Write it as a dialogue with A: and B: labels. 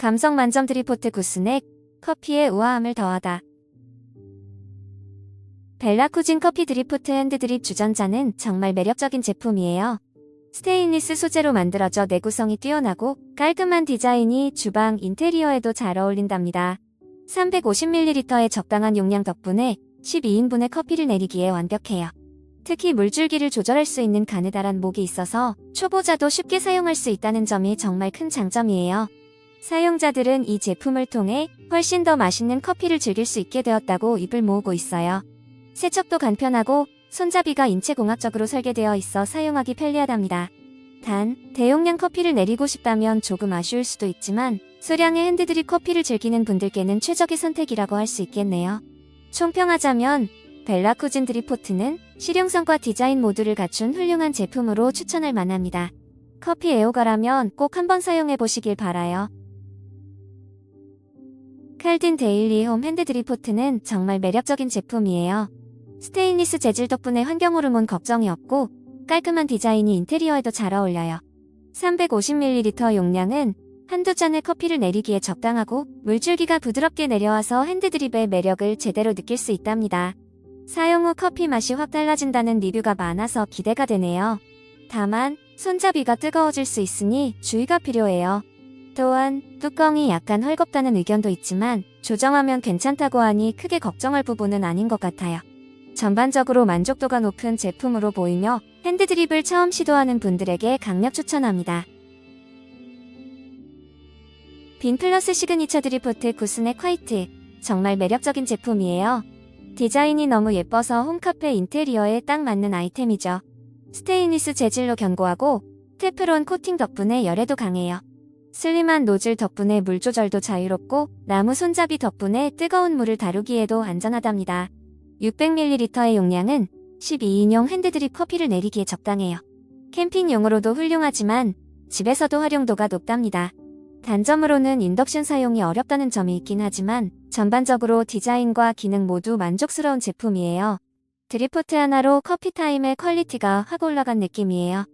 A: 감성 만점 드리포트 구스넥 커피의 우아함을 더하다. 벨라쿠진 커피 드리포트 핸드 드립 주전자는 정말 매력적인 제품이에요. 스테인리스 소재로 만들어져 내구성이 뛰어나고 깔끔한 디자인이 주방 인테리어에도 잘 어울린답니다. 350ml의 적당한 용량 덕분에 12인분의 커피를 내리기에 완벽해요. 특히 물줄기를 조절할 수 있는 가느다란 목이 있어서 초보자도 쉽게 사용할 수 있다는 점이 정말 큰 장점이에요. 사용자들은 이 제품을 통해 훨씬 더 맛있는 커피를 즐길 수 있게 되었다고 입을 모으고 있어요. 세척도 간편하고 손잡이가 인체공학적으로 설계되어 있어 사용하기 편리하답니다. 단, 대용량 커피를 내리고 싶다면 조금 아쉬울 수도 있지만 소량의 핸드드립 커피를 즐기는 분들께는 최적의 선택이라고 할 수 있겠네요. 총평하자면 벨라쿠진 드리포트는 실용성과 디자인 모두를 갖춘 훌륭한 제품으로 추천할 만합니다. 커피 애호가라면 꼭 한번 사용해 보시길 바라요. 칼딘 데일리 홈 핸드 드리포트는 정말 매력적인 제품이에요. 스테인리스 재질 덕분에 환경 호르몬 걱정이 없고 깔끔한 디자인이 인테리어에도 잘 어울려요. 350ml 용량은 한두 잔의 커피를 내리기에 적당하고 물줄기가 부드럽게 내려와서 핸드드립의 매력을 제대로 느낄 수 있답니다. 사용 후 커피 맛이 확 달라진다는 리뷰가 많아서 기대가 되네요. 다만 손잡이가 뜨거워질 수 있으니 주의가 필요해요. 또한 뚜껑이 약간 헐겁다는 의견도 있지만 조정하면 괜찮다고 하니 크게 걱정할 부분은 아닌 것 같아요. 전반적으로 만족도가 높은 제품으로 보이며 핸드드립을 처음 시도하는 분들에게 강력 추천합니다. 빈플러스 시그니처 드리포트 구스넥 화이트 정말 매력적인 제품이에요. 디자인이 너무 예뻐서 홈카페 인테리어에 딱 맞는 아이템이죠. 스테인리스 재질로 견고하고 테프론 코팅 덕분에 열에도 강해요. 슬림한 노즐 덕분에 물 조절도 자유롭고 나무 손잡이 덕분에 뜨거운 물을 다루기에도 안전하답니다. 600ml의 용량은 12인용 핸드드립 커피를 내리기에 적당해요. 캠핑용으로도 훌륭하지만 집에서도 활용도가 높답니다. 단점으로는 인덕션 사용이 어렵다는 점이 있긴 하지만 전반적으로 디자인과 기능 모두 만족스러운 제품이에요. 드리포트 하나로 커피 타임의 퀄리티가 확 올라간 느낌이에요.